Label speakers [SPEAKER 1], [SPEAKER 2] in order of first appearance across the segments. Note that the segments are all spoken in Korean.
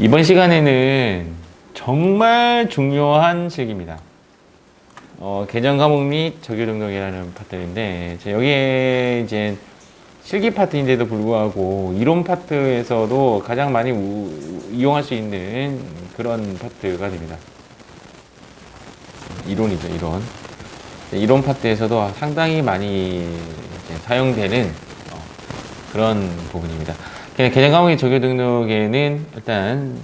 [SPEAKER 1] 이번 시간에는 정말 중요한 실기입니다. 어, 계정 과목 및 적용 능력이라는 파트인데 자, 여기에 이제 실기 파트인데도 불구하고 이론 파트에서도 가장 많이 우- 이용할 수 있는 그런 파트가 됩니다. 이론이죠, 이론. 네, 이론 파트에서도 상당히 많이 사용되는 어, 그런 부분입니다. 그냥 개정 과목의 적용 등록에는 일단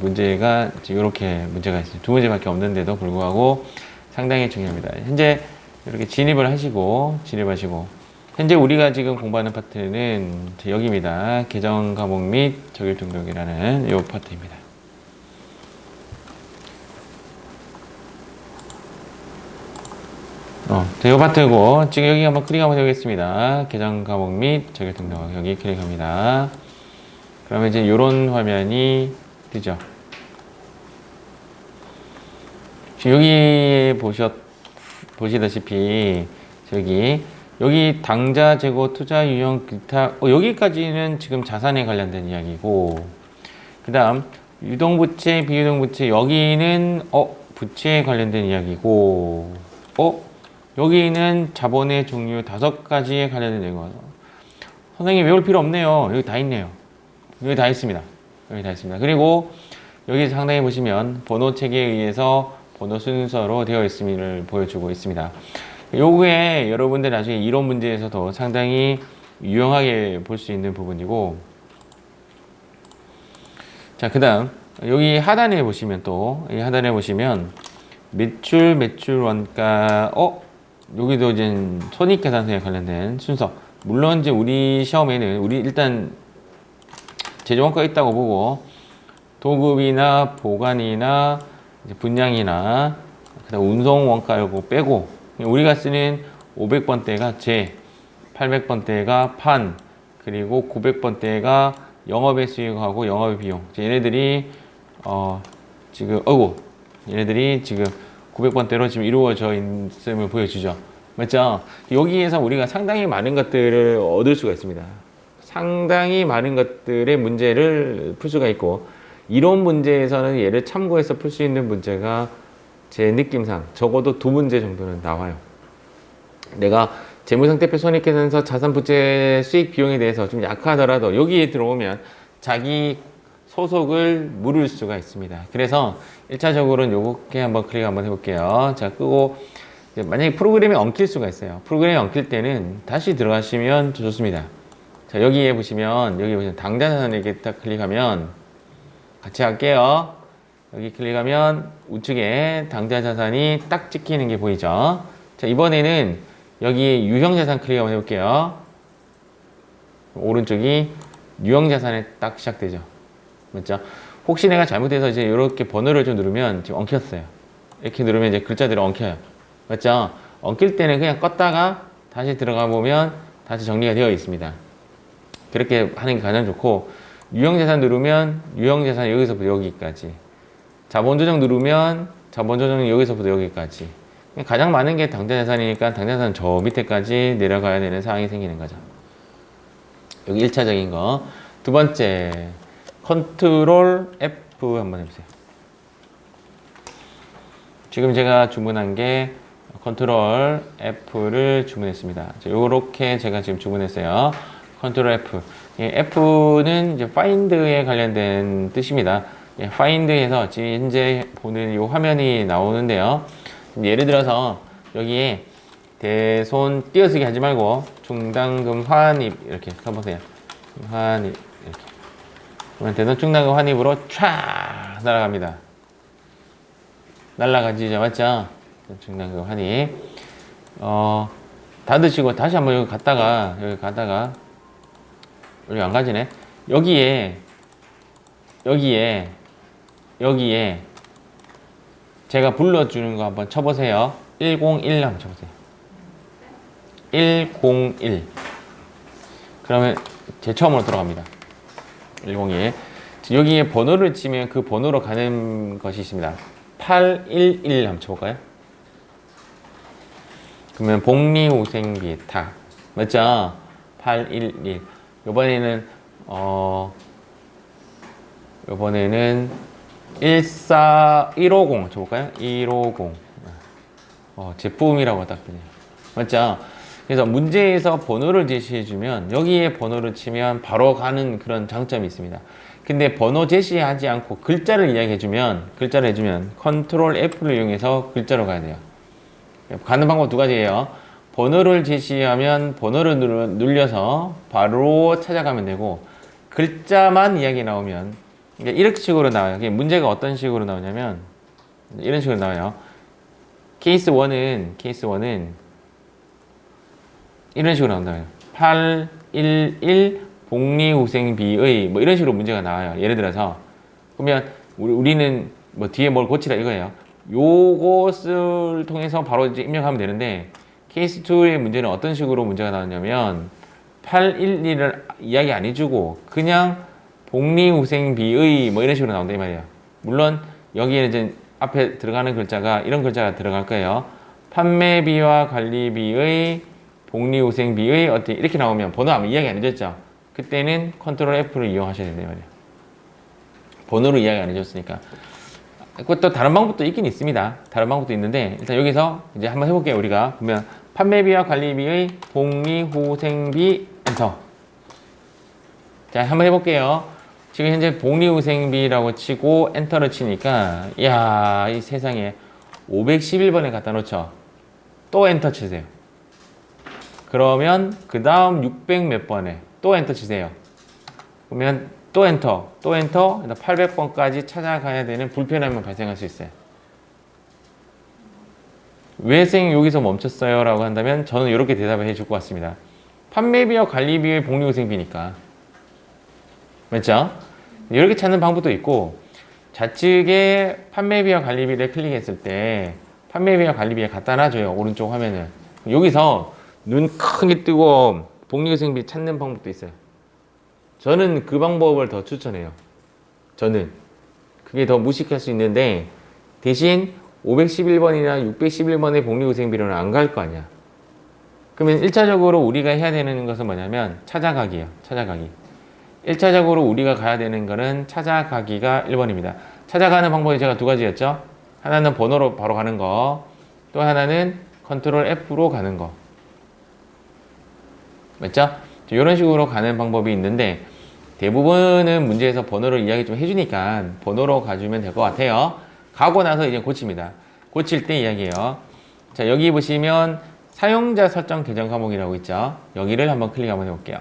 [SPEAKER 1] 문제가 이렇게 문제가 있어요. 두 문제밖에 없는데도 불구하고 상당히 중요합니다. 현재 이렇게 진입을 하시고 진입하시고 현재 우리가 지금 공부하는 파트는 제 여기입니다. 개정 과목 및 적용 등록이라는 이 파트입니다. 어, 자, 요 파트고, 지금 여기 한번 클릭 한번 해보겠습니다. 계정 과목 및 적용 등록. 여기 클릭합니다. 그러면 이제 요런 화면이 뜨죠. 여기 보셨, 보시다시피, 저기, 여기 당자, 재고, 투자, 유형, 기타, 어, 여기까지는 지금 자산에 관련된 이야기고, 그 다음, 유동부채, 비유동부채, 여기는, 어, 부채에 관련된 이야기고, 어, 여기는 자본의 종류 다섯 가지에 관련된 내용. 선생님 외울 필요 없네요. 여기 다 있네요. 여기 다 있습니다. 여기 다 있습니다. 그리고 여기 상단에 보시면 번호 체계에 의해서 번호 순서로 되어 있음을 보여주고 있습니다. 요게 여러분들 나중에 이론 문제에서도 상당히 유용하게 볼 수 있는 부분이고 자, 그 다음 여기 하단에 보시면 또 이 하단에 보시면 매출, 매출 원가 어? 여기도 이제 손익 계산서에 관련된 순서. 물론 이제 우리 시험에는 우리 일단 제조원가 있다고 보고 도급이나 보관이나 이제 분량이나 그다음 운송 원가 요거 빼고 우리가 쓰는 500번대가 제, 800번대가 판, 그리고 900번대가 영업의 수익하고 영업의 비용. 얘네들이 어 지금 어구 얘네들이 지금 900번대로 지금 이루어져 있음을 보여주죠. 맞죠? 여기에서 우리가 상당히 많은 것들을 얻을 수가 있습니다. 상당히 많은 것들의 문제를 풀 수가 있고, 이론 문제에서는 얘를 참고해서 풀 수 있는 문제가 제 느낌상 적어도 두 문제 정도는 나와요. 내가 재무상태표 손익계산서 자산 부채 수익 비용에 대해서 좀 약하더라도 여기에 들어오면 자기 소속을 물을 수가 있습니다. 그래서 1차적으로는 요렇게 한번 클릭 한번 해볼게요. 자, 끄고 만약에 프로그램이 엉킬 수가 있어요. 프로그램이 엉킬 때는 다시 들어가시면 좋습니다. 자, 여기에 보시면 여기 보시면 당자자산에게 딱 클릭하면 같이 할게요. 여기 클릭하면 우측에 당자자산이 딱 찍히는 게 보이죠? 자, 이번에는 여기 유형자산 클릭 한번 해볼게요. 오른쪽이 유형자산에 딱 시작되죠. 맞죠? 혹시 내가 잘못해서 이제 이렇게 번호를 좀 누르면 지금 엉켰어요. 이렇게 누르면 이제 글자들이 엉켜요. 맞죠? 엉킬 때는 그냥 껐다가 다시 들어가 보면 다시 정리가 되어 있습니다. 그렇게 하는 게 가장 좋고 유형자산 누르면 유형자산 여기서부터 여기까지 자본조정 누르면 자본조정은 여기서부터 여기까지 가장 많은 게 당자자산이니까 당자자산 저 밑에까지 내려가야 되는 상황이 생기는 거죠. 여기 1차적인 거. 두 번째, 컨트롤 F 한번 해보세요. 지금 제가 주문한 게 컨트롤 F를 주문했습니다. 이렇게 제가 지금 주문했어요. 컨트롤 F. 예, F는 이제 find에 관련된 뜻입니다. 예, find에서 지금 현재 보는 이 화면이 나오는데요. 예를 들어서 여기에 대손 띄어쓰기 하지 말고 중당금 환입 이렇게 써보세요. 환입 이렇게. 그러면 대손 중당금 환입으로 촤 날아갑니다. 날아가지죠, 맞죠? 중당금 환입. 어, 닫으시고 다시 한번 여기 갔다가 여기 가다가 여기 안 가지네. 여기에 여기에 여기에 제가 불러주는 거 한번 쳐보세요. 101 한번 쳐보세요. 101. 그러면 제 처음으로 들어갑니다. 101. 여기에 번호를 치면 그 번호로 가는 것이 있습니다. 811 한번 쳐볼까요? 그러면 복리후생비 타. 맞죠? 811. 이번에는, 어, 이번에는 14 150 줘볼까요? 150 어, 제품이라고 딱 뜨네요. 맞죠? 그래서 문제에서 번호를 제시해주면 여기에 번호를 치면 바로 가는 그런 장점이 있습니다. 근데 번호 제시하지 않고 글자를 이야기해주면 글자를 해주면 컨트롤 F를 이용해서 글자로 가야 돼요. 가는 방법 두 가지예요. 번호를 제시하면 번호를 눌려서 바로 찾아가면 되고 글자만 이야기 나오면 이게 이렇게 식으로 나와요. 문제가 어떤 식으로 나오냐면 이런 식으로 나와요. 케이스 1은 케이스 1은 이런 식으로 나온다고요. 811 복리후생비의 뭐 이런 식으로 문제가 나와요. 예를 들어서 그러면 우리, 우리는 뭐 뒤에 뭘 고치라 이거예요. 요것을 통해서 바로 이제 입력하면 되는데 케이스 2의 문제는 어떤 식으로 문제가 나왔냐면 811을 이야기 안 해주고 그냥 복리후생비의 뭐 이런 식으로 나온다 이 말이에요. 물론 여기에는 이제 앞에 들어가는 글자가 이런 글자가 들어갈 거예요. 판매비와 관리비의 복리후생비의 어떻게 이렇게 나오면 번호 아마 이야기 안 해줬죠. 그때는 컨트롤 F를 이용하셔야 된다 이 말이에요. 번호로 이야기 안 해줬으니까. 그것도 다른 방법도 있긴 있습니다. 다른 방법도 있는데 일단 여기서 이제 한번 해볼게요. 우리가 그러면 판매비와 관리비의 복리후생비 엔터. 자 한번 해볼게요. 지금 현재 복리후생비라고 치고 엔터를 치니까 이야 이 세상에 511번에 갖다 놓죠. 또 엔터 치세요. 그러면 그 다음 600 몇 번에 또 엔터 치세요. 그러면 또 엔터, 또 엔터, 800번까지 찾아가야 되는 불편함이 발생할 수 있어요. 왜생 여기서 멈췄어요? 라고 한다면 저는 이렇게 대답을 해줄 것 같습니다. 판매비와 관리비의 복리후생비니까. 맞죠? 이렇게 찾는 방법도 있고 좌측에 판매비와 관리비를 클릭했을 때 판매비와 관리비에 갖다 놔줘요. 오른쪽 화면을. 여기서 눈 크게 뜨고 복리후생비 찾는 방법도 있어요. 저는 그 방법을 더 추천해요. 저는 그게 더 무식할 수 있는데 대신 511번이나 611번의 복리후생비로는 안 갈 거 아니야. 그러면 1차적으로 우리가 해야 되는 것은 뭐냐면 찾아가기예요. 찾아가기. 1차적으로 우리가 가야 되는 거는 찾아가기가 1번입니다. 찾아가는 방법이 제가 두 가지였죠. 하나는 번호로 바로 가는 거, 또 하나는 컨트롤 F로 가는 거. 맞죠? 이런 식으로 가는 방법이 있는데 대부분은 문제에서 번호를 이야기 좀 해주니까 번호로 가주면 될 것 같아요. 가고 나서 이제 고칩니다. 고칠 때 이야기해요. 자 여기 보시면 사용자 설정 계정 과목이라고 있죠. 여기를 한번 클릭 한번 해볼게요.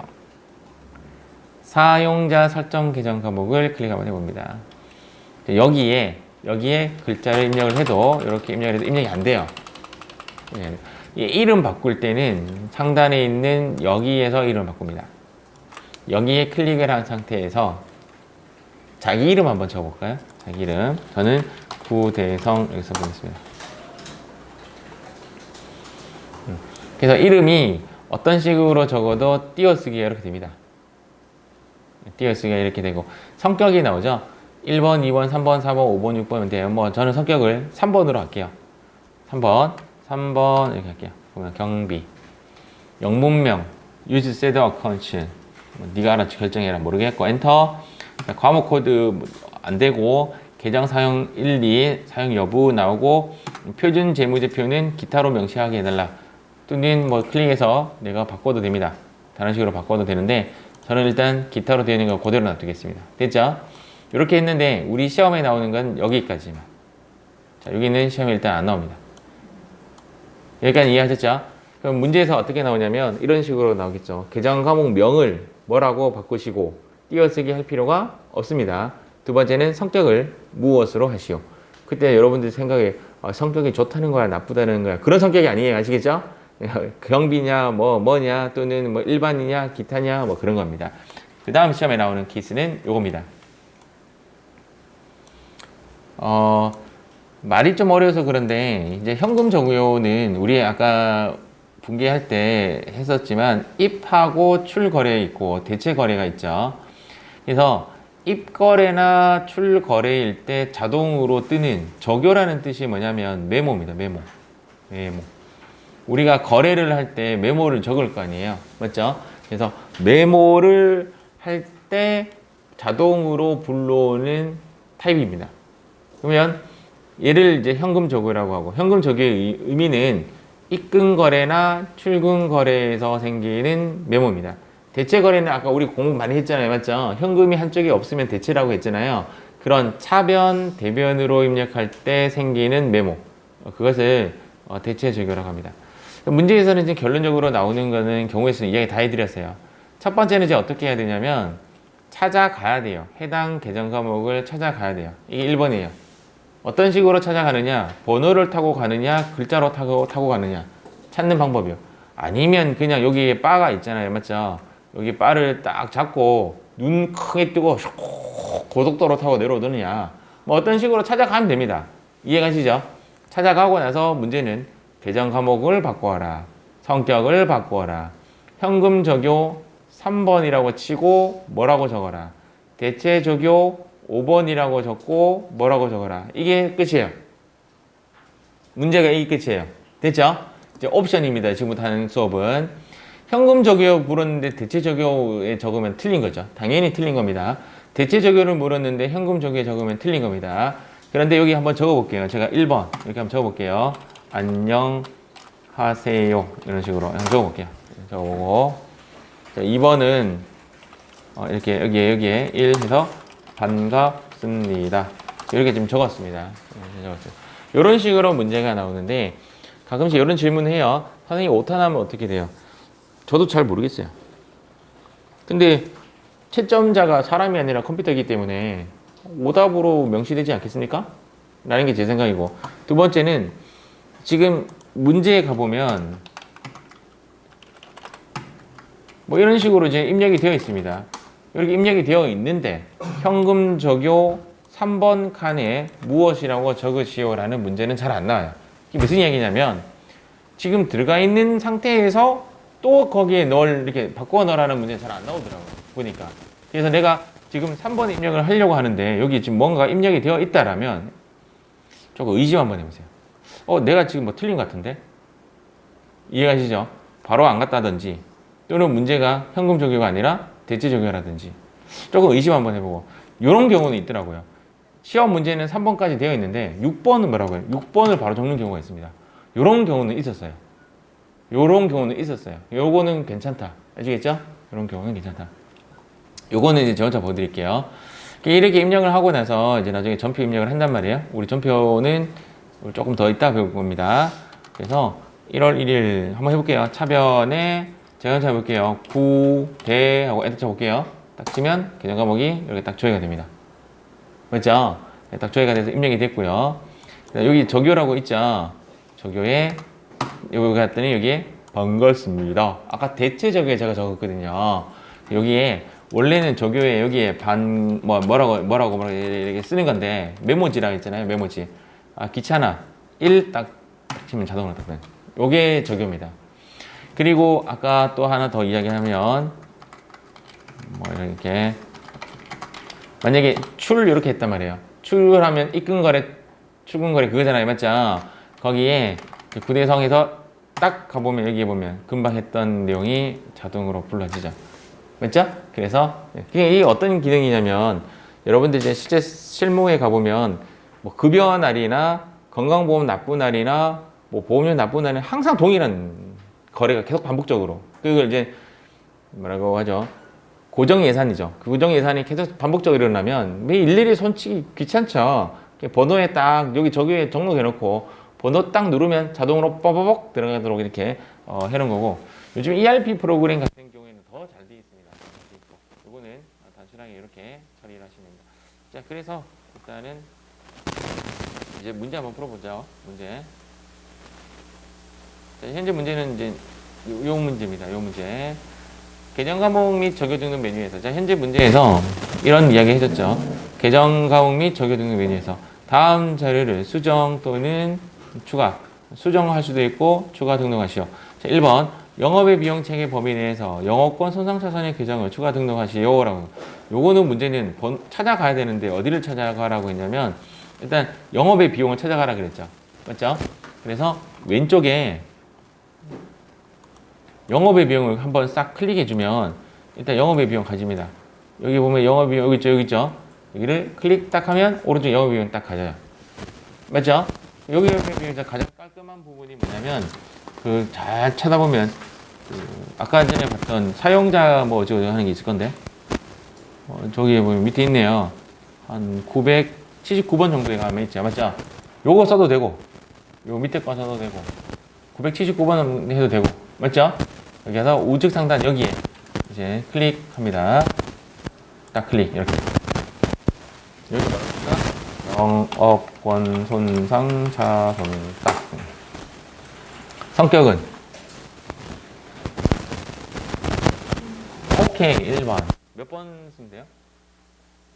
[SPEAKER 1] 사용자 설정 계정 과목을 클릭 한번 해봅니다. 자, 여기에 여기에 글자를 입력을 해도 이렇게 입력을 해도 입력이 안 돼요. 예. 이 이름 바꿀 때는 상단에 있는 여기에서 이름 바꿉니다. 여기에 클릭을 한 상태에서 자기 이름 한번 적어볼까요? 자기 이름. 저는 구대성 여기서 보겠습니다. 음. 그래서 이름이 어떤 식으로 적어도 띄어쓰기가 이렇게 됩니다. 띄어쓰기가 이렇게 되고 성격이 나오죠. 1번, 2번, 3번, 4번, 5번, 6번은 돼요. 뭐 저는 성격을 3번으로 할게요. 3번, 3번 이렇게 할게요. 보면 경비, 영문명, use set account, 뭐 네가 알아서 결정해라 모르겠고 엔터. 과목 코드 뭐안 되고 계정 사용 1, 2 사용 여부 나오고 표준 재무제표는 기타로 명시하게 해달라. 또는 뭐 클릭해서 내가 바꿔도 됩니다. 다른 식으로 바꿔도 되는데 저는 일단 기타로 되어 있는 거 그대로 놔두겠습니다. 됐죠? 이렇게 했는데 우리 시험에 나오는 건 여기까지만. 자, 여기는 시험에 일단 안 나옵니다. 여기까지 이해하셨죠? 그럼 문제에서 어떻게 나오냐면 이런 식으로 나오겠죠. 계정 과목 명을 뭐라고 바꾸시고 띄어쓰기 할 필요가 없습니다. 두 번째는 성격을 무엇으로 하시오. 그때 여러분들 생각에 아, 성격이 좋다는 거야, 나쁘다는 거야. 그런 성격이 아니에요. 아시겠죠? 경비냐, 뭐, 뭐냐, 또는 뭐 일반이냐, 기타냐, 뭐 그런 겁니다. 그 다음 시험에 나오는 케이스는 요겁니다. 어, 말이 좀 어려워서 그런데 이제 현금 적용은 우리 아까 분기할 때 했었지만 입하고 출 거래 있고 대체 거래가 있죠. 그래서 입거래나 출거래일 때 자동으로 뜨는 적요라는 뜻이 뭐냐면 메모입니다. 메모. 메모. 우리가 거래를 할 때 메모를 적을 거 아니에요. 맞죠? 그래서 메모를 할 때 자동으로 불러오는 타입입니다. 그러면 얘를 이제 현금 적유라고 하고 현금 적유의 의- 의미는 입금 거래나 출금 거래에서 생기는 메모입니다. 대체 거래는 아까 우리 공부 많이 했잖아요. 맞죠? 현금이 한쪽에 없으면 대체라고 했잖아요. 그런 차변, 대변으로 입력할 때 생기는 메모. 어, 그것을 어, 대체 적유라고 합니다. 문제에서는 이제 결론적으로 나오는 거는 경우의 수는 이야기 다 해드렸어요. 첫 번째는 이제 어떻게 해야 되냐면 찾아가야 돼요. 해당 계정 과목을 찾아가야 돼요. 이게 1번이에요. 어떤 식으로 찾아가느냐, 번호를 타고 가느냐, 글자로 타고, 타고 가느냐, 찾는 방법이요. 아니면 그냥 여기에 바가 있잖아요. 맞죠? 여기 바를 딱 잡고 눈 크게 뜨고 슉 고속도로 타고 내려오느냐, 뭐 어떤 식으로 찾아가면 됩니다. 이해가시죠? 찾아가고 나서 문제는 계정 과목을 바꾸어라. 성격을 바꾸어라. 현금 적요 3번이라고 치고 뭐라고 적어라. 대체 적요 5번이라고 적고 뭐라고 적어라. 이게 끝이에요. 문제가 이게 끝이에요. 됐죠? 이제 옵션입니다. 지금부터 하는 수업은. 현금 적요 물었는데 대체 적요에 적으면 틀린 거죠. 당연히 틀린 겁니다. 대체 적요를 물었는데 현금 적요에 적으면 틀린 겁니다. 그런데 여기 한번 적어 볼게요. 제가 1번 이렇게 한번 적어 볼게요. 안녕하세요. 이런 식으로 한번 적어 볼게요. 적어 보고. 자, 2번은 어, 이렇게 여기에 여기에 1 해서 반갑습니다. 이렇게 지금 적었습니다. 이런 식으로 문제가 나오는데 가끔씩 이런 질문을 해요. 선생님 오타 나면 어떻게 돼요? 저도 잘 모르겠어요. 근데 채점자가 사람이 아니라 컴퓨터이기 때문에 오답으로 명시되지 않겠습니까? 라는 게 제 생각이고 두 번째는 지금 문제에 가보면 뭐 이런 식으로 이제 입력이 되어 있습니다. 이렇게 입력이 되어 있는데 현금 적요 3번 칸에 무엇이라고 적으시오 라는 문제는 잘 안 나와요. 이게 무슨 이야기냐면 지금 들어가 있는 상태에서 또 거기에 널 이렇게 바꿔 넣으라는 문제는 잘안 나오더라고요. 보니까. 그래서 내가 지금 3번 입력을 하려고 하는데 여기 지금 뭔가 입력이 되어 있다라면 조금 의심 한번 해보세요. 어, 내가 지금 뭐 틀린 것 같은데? 이해가시죠? 바로 안 갔다든지 또는 문제가 현금 적용가 아니라 대체 적용이라든지 조금 의심 한번 해보고 이런 경우는 있더라고요. 시험 문제는 3번까지 되어 있는데 6번은 뭐라고 해요? 6번을 바로 적는 경우가 있습니다. 이런 경우는 있었어요. 이런 경우는 있었어요. 요거는 괜찮다. 아시겠죠? 이런 경우는 괜찮다. 요거는 이제 저 혼자 보여드릴게요. 이렇게 입력을 하고 나서 이제 나중에 전표 입력을 한단 말이에요. 우리 전표는 조금 더 이따 배울 겁니다. 그래서 1월 1일 한번 해볼게요. 차변에 제가 한번 해볼게요. 구, 대 하고 엔터 쳐볼게요. 딱 치면 계정 과목이 이렇게 딱 조회가 됩니다. 맞죠? 네, 딱 조회가 돼서 입력이 됐고요. 자, 여기 적요라고 있죠? 적요에 여기 갔더니 여기에 반갑습니다. 아까 대체 적요에 제가 적었거든요. 여기에 원래는 적요에 여기에 반 뭐 뭐라고 뭐라고 뭐라고 이렇게 쓰는 건데 메모지라고 있잖아요. 메모지. 아 귀찮아. 1 딱 치면 자동으로 딱 돼요. 요게 적요입니다. 그리고 아까 또 하나 더 이야기하면 뭐 이렇게 만약에 출 이렇게 했단 말이에요. 출하면 입금 거래, 출금 거래 그거잖아요, 맞죠? 거기에 그 구대성에서 딱 가보면 여기 보면 금방 했던 내용이 자동으로 불러지죠. 맞죠? 그래서 이게 어떤 기능이냐면 여러분들 이제 실제 실무에 가보면 뭐 급여 날이나 건강보험 납부 날이나 뭐 보험료 납부 날은 항상 동일한 거래가 계속 반복적으로 그걸 이제 뭐라고 하죠? 고정 예산이죠. 그 고정 예산이 계속 반복적으로 일어나면 매 일 일일이 손치기 귀찮죠. 번호에 딱 여기 저기에 등록해놓고 번호 딱 누르면 자동으로 뻐버벅 들어가도록 이렇게 어, 해놓은 거고 요즘 ERP 프로그램 같은 경우에는 더 잘 되어 있습니다. 요거는 단순하게 이렇게 처리를 하시면 됩니다. 자 그래서 일단은 이제 문제 한번 풀어보죠. 문제. 자, 현재 문제는 이제 요, 요 문제입니다. 요 문제. 계정 과목 및 적용 등록 메뉴에서 자 현재 문제에서 이런 이야기 해줬죠. 계정 과목 및 적용 등록 메뉴에서 다음 자료를 수정 또는 추가 수정할 수도 있고 추가 등록하시오. 자 1번 영업의 비용 체계 범위 내에서 영업권 손상차선의 계정을 추가 등록하시오라고. 요거는 문제는 번, 찾아가야 되는데 어디를 찾아가라고 했냐면 일단 영업의 비용을 찾아가라 그랬죠. 맞죠? 그래서 왼쪽에 영업의 비용을 한번 싹 클릭해 주면 일단 영업의 비용 가집니다. 여기 보면 영업 비용 여기 있죠 여기 있죠 여기를 클릭 딱 하면 오른쪽 영업 비용 딱 가져요 맞죠? 여기 영업비용 가장 깔끔한 부분이 뭐냐면 그 잘 찾아보면 그 아까 전에 봤던 사용자 뭐 어쩌고 하는 게 있을 건데 어, 저기 보면 밑에 있네요 한 979번 정도에 가면 있죠 맞죠? 요거 써도 되고 요 밑에 거 써도 되고 979번 해도 되고 맞죠? 여기서 우측 상단 여기에 이제 클릭합니다. 딱 클릭 이렇게 여기 영업권 손상 차손 딱 성격은 오케이 1번 몇번 돼요?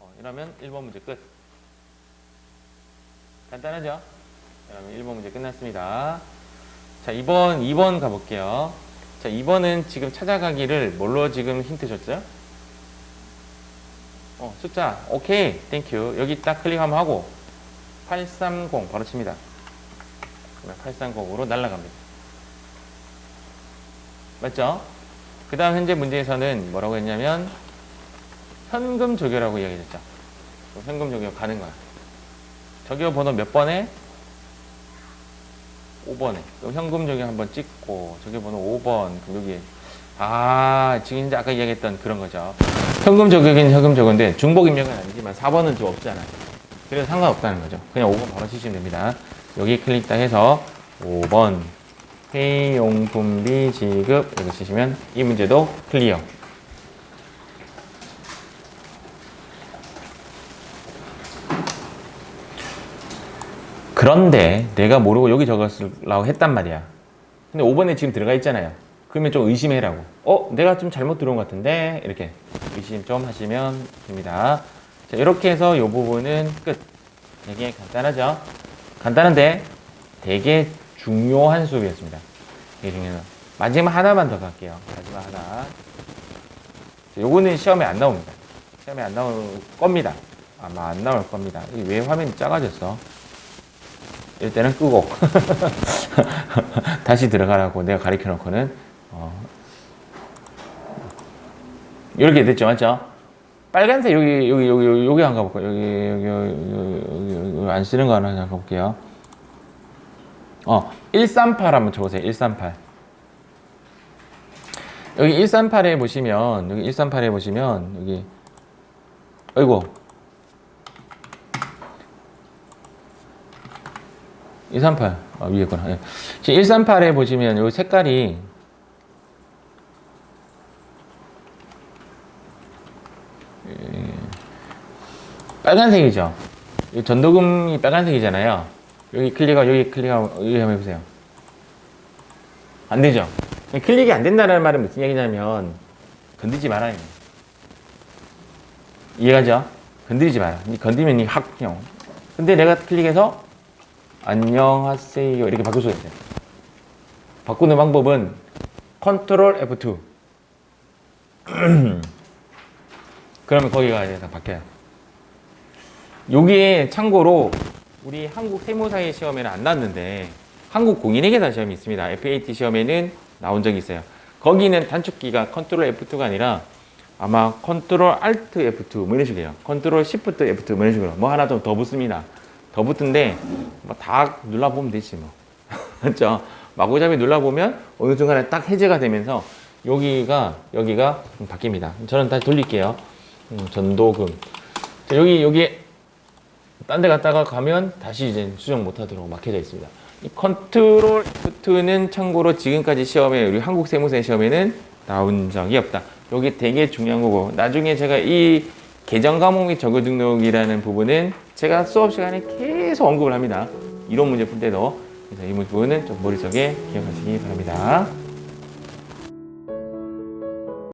[SPEAKER 1] 어, 이러면 1번 문제 끝 간단하죠? 그러면 1번 문제 끝났습니다. 자, 2번, 2번 가볼게요. 자, 2번은 지금 찾아가기를 뭘로 지금 힌트 줬어요? 어, 숫자. 오케이. 땡큐. 여기 딱 클릭 한번 하고 830 바로 칩니다. 그러면 830으로 날아갑니다. 맞죠? 그 다음 현재 문제에서는 뭐라고 했냐면 현금 조결하고 이야기했죠. 현금 조결 가는 거야. 저기요 번호 몇 번에? 5번에. 그럼 현금 적용 한번 찍고, 저기 번호 5번, 그럼 여기. 아, 지금 이제 아까 이야기했던 그런 거죠. 현금 적용은 현금 적용인데, 중복 입력은 아니지만 4번은 좀 없잖아요. 그래서 상관없다는 거죠. 그냥 5번 바로 치시면 됩니다. 여기 클릭 딱 해서 5번. 회의용품비 지급. 이렇게 치시면 이 문제도 클리어. 그런데 내가 모르고 여기 적었으라고 했단 말이야. 근데 5번에 지금 들어가 있잖아요. 그러면 좀 의심해라고. 어, 내가 좀 잘못 들어온 것 같은데? 이렇게 의심 좀 하시면 됩니다. 자, 이렇게 해서 이 부분은 끝. 되게 간단하죠? 간단한데 되게 중요한 수업이었습니다. 되게 중요한. 마지막 하나만 더 갈게요. 마지막 하나. 자, 요거는 시험에 안 나옵니다. 시험에 안 나올 겁니다. 아마 안 나올 겁니다. 왜 화면이 작아졌어? 이럴 때는 끄고 다시 들어가라고 내가 가르쳐 놓고는 어. 이렇게 됐죠 맞죠? 빨간색 여기 여기 여기 여기, 여기 한번 가볼까요? 여기 여기 여기, 여기, 안 쓰는 거 하나 한번 가볼게요. 어 138 한번 쳐보세요 138 여기 138에 보시면 여기 138에 보시면 여기 어이구. 138 아, 위에 거나 예. 지금 138에 보시면 요 색깔이 빨간색이죠. 이 전도금이 빨간색이잖아요. 여기 클릭하고 여기 클릭하고 여기 한번 해보세요. 안 되죠. 클릭이 안 된다는 말은 무슨 얘기냐면 건드지 말아요. 이해가죠? 건드리지 마라. 건드리면 이 학형. 근데 내가 클릭해서 안녕하세요 이렇게 바꿀 수가 있어요. 바꾸는 방법은 컨트롤 F2. 그러면 거기가 이제 다 바뀌어요. 여기에 참고로 우리 한국 세무사의 시험에는 안 나왔는데 한국 공인회계사 시험이 있습니다. FAT 시험에는 나온 적이 있어요. 거기는 단축키가 컨트롤 F2가 아니라 아마 컨트롤 Alt F2 뭐 이런 식이에요. 컨트롤 Shift F2 뭐 이런 식으로 뭐 하나 좀 더 붙습니다. 더 붙은데 뭐 다 눌러보면 되지 뭐 맞죠? 마구잡이 눌러보면 어느 순간에 딱 해제가 되면서 여기가 여기가 바뀝니다. 저는 다시 돌릴게요. 음, 전도금 자, 여기 여기 딴 데 갔다가 가면 다시 이제 수정 못하도록 막혀져 있습니다. 이 컨트롤 F2는 참고로 지금까지 시험에 우리 한국 세무사 시험에는 나온 적이 없다. 여기 되게 중요한 거고 나중에 제가 이 계정 과목 및 적용 등록이라는 부분은 제가 수업 시간에 계속 언급을 합니다. 이론 문제 풀 때도 그래서 이 부분은 좀 머릿속에 기억하시기 바랍니다.